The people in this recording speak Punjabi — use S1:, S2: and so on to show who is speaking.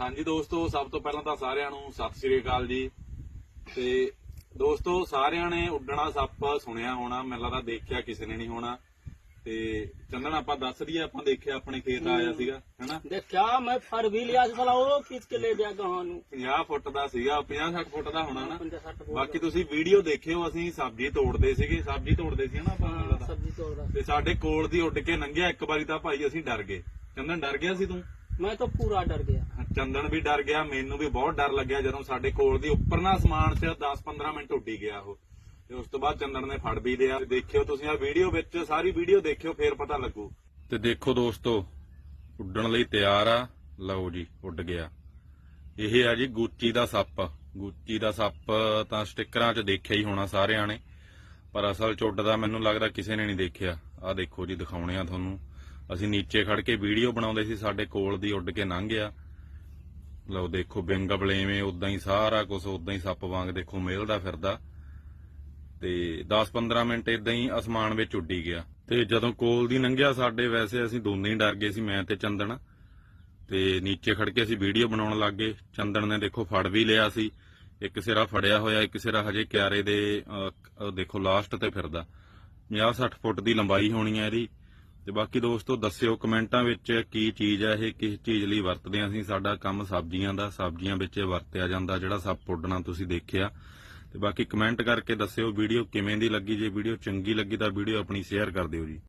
S1: ਹਾਂਜੀ ਦੋਸਤੋ ਸਭ ਤੋਂ ਪਹਿਲਾਂ ਤਾਂ ਸਾਰਿਆਂ ਨੂੰ ਸਤਿ ਸ੍ਰੀ ਅਕਾਲ ਜੀ। ਤੇ ਦੋਸਤੋ ਸਾਰਿਆਂ ਨੇ ਉੱਡਣਾ ਸੱਪ ਸੁਣਿਆ ਹੋਣਾ ਮੈਨੂੰ ਲੱਗਦਾ ਦੇਖਿਆ ਕਿਸੇ ਨੇ ਨਹੀਂ ਹੋਣਾ। ਤੇ ਚੰਦਨ ਆਪਾਂ ਦੱਸ ਦਈਏ ਆਪਾਂ ਦੇਖਿਆ ਆਪਣੇ ਖੇਤ ਆਇਆ ਸੀਗਾ ਹੈਨਾ?
S2: ਦੇਖਿਆ ਮੈਂ ਫੜ ਵੀ ਲਿਆ ਸੀ ਭਲਾ ਉਹ ਖਿੱਚ ਕੇ ਲੈ ਗਿਆ ਗਾਹਾਂ ਨੂੰ।
S1: 50 ਫੁੱਟ ਦਾ ਸੀਗਾ 50 60 ਫੁੱਟ ਦਾ ਹੋਣਾ ਨਾ। ਬਾਕੀ ਤੁਸੀਂ ਵੀਡੀਓ ਦੇਖਿਓ ਅਸੀਂ ਸਬਜ਼ੀ ਤੋੜਦੇ ਸੀਗੇ ਸਬਜ਼ੀ ਤੋੜਦੇ ਸੀ ਹਨਾ ਆਪਾਂ
S2: ਸਬਜ਼ੀ ਤੋੜਦਾ।
S1: ਤੇ ਸਾਡੇ ਕੋਲ ਦੀ ਉੱਡ ਕੇ ਲੰਘਿਆ ਇੱਕ ਵਾਰੀ ਤਾਂ ਭਾਈ ਅਸੀਂ ਡਰ ਗਏ। ਚੰਦਨ ਡਰ ਗਿਆ ਸੀ ਤੂੰ?
S2: ਮੈਂ ਤਾਂ ਪੂਰਾ ਡਰ ਗਿਆ।
S1: ਚੰਦਨ ਵੀ ਡਰ ਗਿਆ ਮੈਨੂੰ ਵੀ ਬਹੁਤ ਡਰ ਲੱਗਿਆ ਜਦੋਂ ਸਾਡੇ ਕੋਲ ਦੀ ਉੱਪਰਨਾ ਸਮਾਨ 'ਚ 10-15 ਮਿੰਟ ਉੱਡੀ ਗਿਆ ਉਹ। ਤੇ ਉਸ ਤੋਂ ਬਾਅਦ ਚੰਦਨ ਨੇ ਫੜ ਵੀ ਲਿਆ। ਦੇਖਿਓ ਤੁਸੀਂ ਆ ਵੀਡੀਓ ਵਿੱਚ ਸਾਰੀ ਵੀਡੀਓ ਦੇਖਿਓ ਫੇਰ ਪਤਾ ਲੱਗੂ। ਤੇ ਦੇਖੋ ਦੋਸਤੋ ਉੱਡਣ ਲਈ ਤਿਆਰ ਆ। ਲਓ ਜੀ ਉੱਡ ਗਿਆ। ਇਹ ਆ ਜੀ ਗੁੱਚੀ ਦਾ ਸੱਪ। ਗੁੱਚੀ ਦਾ ਸੱਪ ਤਾਂ ਸਟਿੱਕਰਾਂ 'ਚ ਦੇਖਿਆ ਹੀ ਹੋਣਾ ਸਾਰਿਆਂ ਨੇ। ਪਰ ਅਸਲ 'ਚ ਉੱਡਦਾ ਮੈਨੂੰ ਲੱਗਦਾ ਕਿਸੇ ਨੇ ਨਹੀਂ ਦੇਖਿਆ। ਆ ਦੇਖੋ ਜੀ ਦਿਖਾਉਣੇ ਆ ਤੁਹਾਨੂੰ। ਅਸੀਂ ਨੀਚੇ ਖੜ ਕੇ ਵੀਡੀਓ ਬਣਾਉਂਦੇ ਸੀ, ਸਾਡੇ ਕੋਲ ਦੀ ਉੱਡ ਕੇ ਲੰਘ ਗਿਆ। ਲਓ ਦੇਖੋ ਬਿੰਗ ਬਲੇਵੇਂ ਉਦਾਂ ਹੀ ਸਾਰਾ ਕੁਝ ਉਦਾਂ ਹੀ ਸੱਪ ਵਾਂਗ ਦੇਖੋ ਮੇਲਦਾ ਫਿਰਦਾ। ਤੇ 10-15 ਮਿੰਟ ਇਦਾਂ ਹੀ ਅਸਮਾਨ ਵਿੱਚ ਉੱਡੀ ਗਿਆ। ਤੇ ਜਦੋਂ ਕੋਲ ਦੀ ਲੰਘਿਆ ਸਾਡੇ, ਵੈਸੇ ਅਸੀਂ ਦੋਨੇ ਹੀ ਡਰ ਗਏ ਸੀ, ਮੈਂ ਤੇ ਚੰਦਨ। ਤੇ ਨੀਚੇ ਖੜ ਕੇ ਅਸੀਂ ਵੀਡੀਓ ਬਣਾਉਣ ਲੱਗ ਗਏ। ਚੰਦਨ ਨੇ ਦੇਖੋ ਫੜ ਵੀ ਲਿਆ ਸੀ। ਇੱਕ ਸਿਰਾ ਫੜਿਆ ਹੋਇਆ, ਇੱਕ ਸਿਰਾ ਹਜੇ ਕਿਆਰੇ ਦੇ ਦੇਖੋ ਲਾਸਟ ਤੇ ਫਿਰਦਾ। 50-60 ਫੁੱਟ ਦੀ ਲੰਬਾਈ ਹੋਣੀ ਹੈ ਇਹਦੀ। ਤੇ ਬਾਕੀ ਦੋਸਤੋ ਦੱਸਿਓ ਕਮੈਂਟਾਂ ਵਿੱਚ ਕੀ ਚੀਜ਼ ਹੈ ਇਹ ਕਿਸ ਚੀਜ਼ ਲਈ ਵਰਤਦੇ ਹਾਂ ਅਸੀਂ, ਸਾਡਾ ਕੰਮ ਸਬਜ਼ੀਆਂ ਦਾ, ਸਬਜ਼ੀਆਂ ਵਿੱਚ ਵਰਤਿਆ ਜਾਂਦਾ, ਜਿਹੜਾ ਸੱਪ ਉੱਡਣਾ ਤੁਸੀਂ ਦੇਖਿਆ। ਤੇ ਬਾਕੀ ਕਮੈਂਟ ਕਰਕੇ ਦੱਸਿਓ ਵੀਡੀਓ ਕਿਵੇਂ ਦੀ ਲੱਗੀ, ਜੇ ਵੀਡੀਓ ਚੰਗੀ ਲੱਗੀ ਤਾਂ ਵੀਡੀਓ ਆਪਣੀ ਸ਼ੇਅਰ ਕਰ ਦਿਓ ਜੀ।